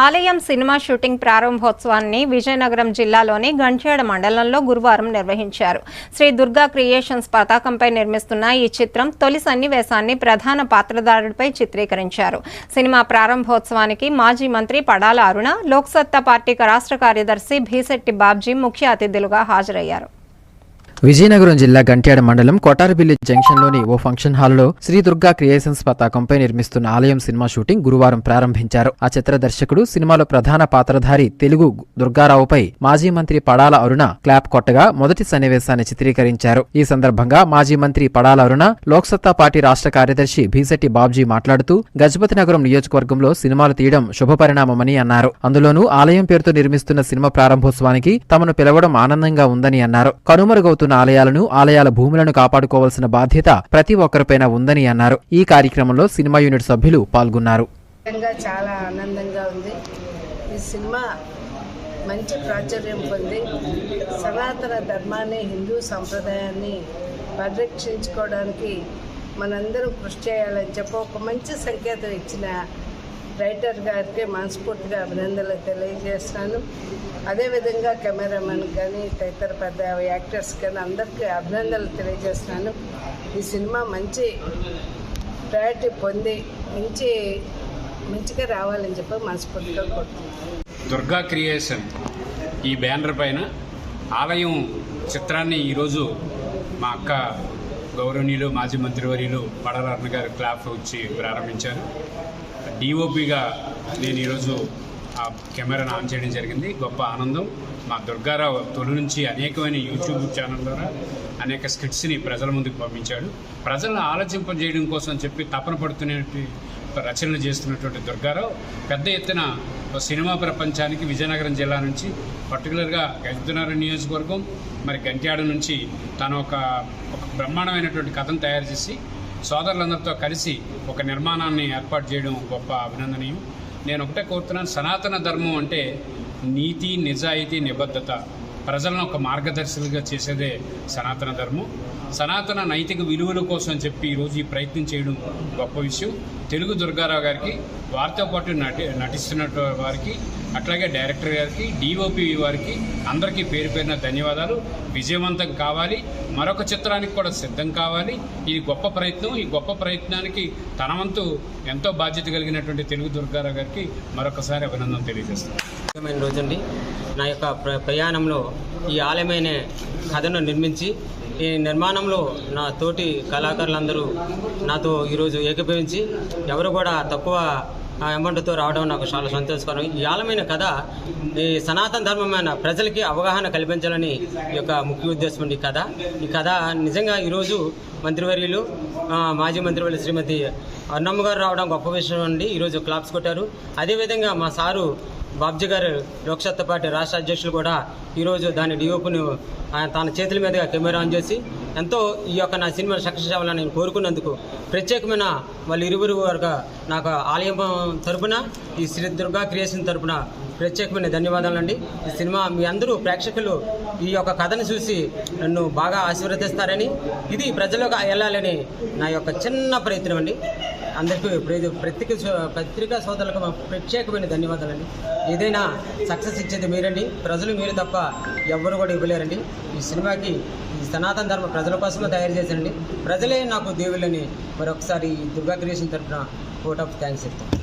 ఆలయం cinema shooting ప్రారంభోత్సవాన్ని Vizianagaram జిల్లాలోని గంచేడ మండలంలో గురువారం నిర్వహించారు. శ్రీ దుర్గా క్రియేషన్స్ పతాకంపై నిర్మిస్తున్న ఈ చిత్రం తొలి సన్నివేశాన్ని ప్రధాన పాత్రధారుడిపై చిత్రీకరించారు. సినిమా ప్రారంభోత్సవానికి మాజీ మంత్రి పడాల అరుణ లోక్సత్తా పార్టీ రాష్ట్ర కార్యదర్శి భీశెట్టి బాబ్జీ ముఖ్య అతిథులుగా హాజరయ్యారు. విజయనగరం జిల్లా గంట్యాడ మండలం కొటారబిల్లి జంక్షన్లోని ఓ ఫంక్షన్ హాల్లో శ్రీ దుర్గా క్రియేషన్స్ పతాకంపై నిర్మిస్తున్న ఆలయం సినిమా షూటింగ్ గురువారం ప్రారంభించారు. ఆ చిత్ర దర్శకుడు సినిమాలో ప్రధాన పాత్రధారి తెలుగు దుర్గారావుపై మాజీ మంత్రి పడాల అరుణ క్లాప్ కొట్టగా మొదటి సన్నివేశాన్ని చిత్రీకరించారు. ఈ సందర్భంగా మాజీ మంత్రి పడాల అరుణ లోక్సత్తా పార్టీ రాష్ట్ర కార్యదర్శి భీసెట్టి బాబ్జీ మాట్లాడుతూ గజపతి నగరం నియోజకవర్గంలో సినిమాలు తీయడం శుభపరిణామమని అన్నారు. అందులోనూ ఆలయం పేరుతో నిర్మిస్తున్న సినిమా ప్రారంభోత్సవానికి తమను పిలవడం ఆనందంగా ఉందని అన్నారు. కనుమరుగవుతున్న ఆలయాలను ఆలయాల భూములను కాపాడుకోవాల్సిన బాధ్యత ప్రతి ఒక్కరిపైన ఉందని అన్నారు. ఈ కార్యక్రమంలో సినిమా యూనిట్ సభ్యులు పాల్గొన్నారు. చాలా ఆనందంగా ఉంది. ఈ సినిమా మంచి ప్రాచుర్యం పొంది సనాతన ధర్మాన్ని హిందూ సంప్రదాయాన్ని పరిరక్షించుకోవడానికి మనందరం కృషి చేయాలని చెప్పి ఒక మంచి సంకేతం ఇచ్చిన రైటర్ గారికి మనస్ఫూర్తిగా అభినందనలు తెలియజేస్తాను అదేవిధంగా కెమెరామెన్ కానీ తదితర పెద్ద యాక్టర్స్ కానీ అందరికీ అభినందనలు తెలియజేస్తున్నాను. ఈ సినిమా మంచి ప్రయారిటీ పొంది మంచి మంచిగా రావాలని చెప్పి మనస్ఫూర్తిగా కోరుతున్నాను దుర్గా క్రియేషన్ ఈ బ్యానర్ పైన ఆలయం చిత్రాన్ని ఈరోజు మా అక్క గౌరవనీయులు మాజీ మంత్రివర్యులు పడలర్ణ గారు క్లాప్ వచ్చి ప్రారంభించారు. డిఓపిగా నేను ఈరోజు ఆ కెమెరాను ఆన్ చేయడం జరిగింది. గొప్ప ఆనందం. మా దుర్గారావు తొలి నుంచి అనేకమైన యూట్యూబ్ ఛానల్ ద్వారా అనేక స్కిట్స్ని ప్రజల ముందుకు పంపించాడు. ప్రజలను ఆలోచింపజేయడం కోసం చెప్పి తపన పడుతున్నటువంటి రచనలు చేస్తున్నటువంటి దుర్గారావు పెద్ద ఎత్తున ఒక సినిమా ప్రపంచానికి విజయనగరం జిల్లా నుంచి పర్టికులర్గా గజనగరం నియోజకవర్గం మరి గంట్యాడ నుంచి తను ఒక ఒక బ్రహ్మాండమైనటువంటి కథను తయారు చేసి సోదరులందరితో కలిసి ఒక నిర్మాణాన్ని ఏర్పాటు చేయడం గొప్ప అభినందనీయం. నేను ఒకటే కోరుతున్నాను సనాతన ధర్మం అంటే నీతి నిజాయితీ నిబద్ధత. ప్రజలను ఒక మార్గదర్శులుగా చేసేదే సనాతన ధర్మం. సనాతన నైతిక విలువల కోసం చెప్పి ఈరోజు ఈ ప్రయత్నం చేయడం గొప్ప విషయం. తెలుగు దుర్గారావు గారికి వారితో పాటు నటి నటిస్తున్న వారికి అట్లాగే డైరెక్టర్ గారికి డిఓపి వారికి అందరికీ పేరు పేరున ధన్యవాదాలు. విజయవంతం కావాలి. మరొక చిత్రానికి కూడా సిద్ధం కావాలి. ఇది గొప్ప ప్రయత్నం. ఈ గొప్ప ప్రయత్నానికి తన వంతు ఎంతో బాధ్యత కలిగినటువంటి తెలుగు దుర్గారావు గారికి మరొకసారి అభినందన తెలియజేస్తున్నాను. ముఖ్యమైన రోజండి. నా యొక్క ప్ర ప్రయాణంలో ఈ ఆలయమైన కథను నిర్మించి ఈ నిర్మాణంలో నా తోటి కళాకారులందరూ నాతో ఈరోజు ఏకీభవించి ఎవరు కూడా తక్కువ అమౌంట్తో రావడం నాకు చాలా సంతోషకరం. ఈ ఆలమైన కథ ఈ సనాతన ధర్మమైన ప్రజలకి అవగాహన కల్పించాలని ఈ యొక్క ముఖ్య ఉద్దేశం ఈ కథ. ఈ కథ నిజంగా ఈరోజు మంత్రివర్యులు మాజీ మంత్రివర్యులు శ్రీమతి అన్నమ్మ గారు రావడం గొప్ప విషయం అండి. ఈరోజు క్లాప్స్ కొట్టారు. అదేవిధంగా మా సారు బాబ్జీ గారు లోక్సత్తా పార్టీ రాష్ట్ర అధ్యక్షులు కూడా ఈరోజు దాని డిఓపిని తన చేతుల మీదుగా కెమెరా ఆన్ చేసి ఎంతో ఈ యొక్క నా సినిమా సక్సెస్ అవ్వాలని నేను కోరుకున్నందుకు ప్రత్యేకమైన వాళ్ళు ఇరువురు వరకు నాకు ఆలయం తరపున ఈ శ్రీ దుర్గా క్రియేషన్ తరపున ప్రత్యేకమైన ధన్యవాదాలండి. ఈ సినిమా మీ అందరూ ప్రేక్షకులు ఈ యొక్క కథను చూసి నన్ను బాగా ఆశీర్వదిస్తారని ఇది ప్రజలకు వెళ్ళాలని నా యొక్క చిన్న ప్రయత్నం అండి. అందరికీ ప్రతిక సో- పత్రికా సోదరులకు ప్రత్యేకమైన ధన్యవాదాలండి. ఏదైనా సక్సెస్ ఇచ్చేది మీరండి. ప్రజలు మీరు తప్ప ఎవ్వరు కూడా ఇవ్వలేరండి. ఈ సినిమాకి ఈ సనాతన ధర్మ ప్రజల కోసమే తయారు చేశానండి ప్రజలే నాకు దేవుళ్ళని మరొకసారి ఈ దుర్గా క్రియేషన్ తరఫున vote of thanks ಇತ್ತು.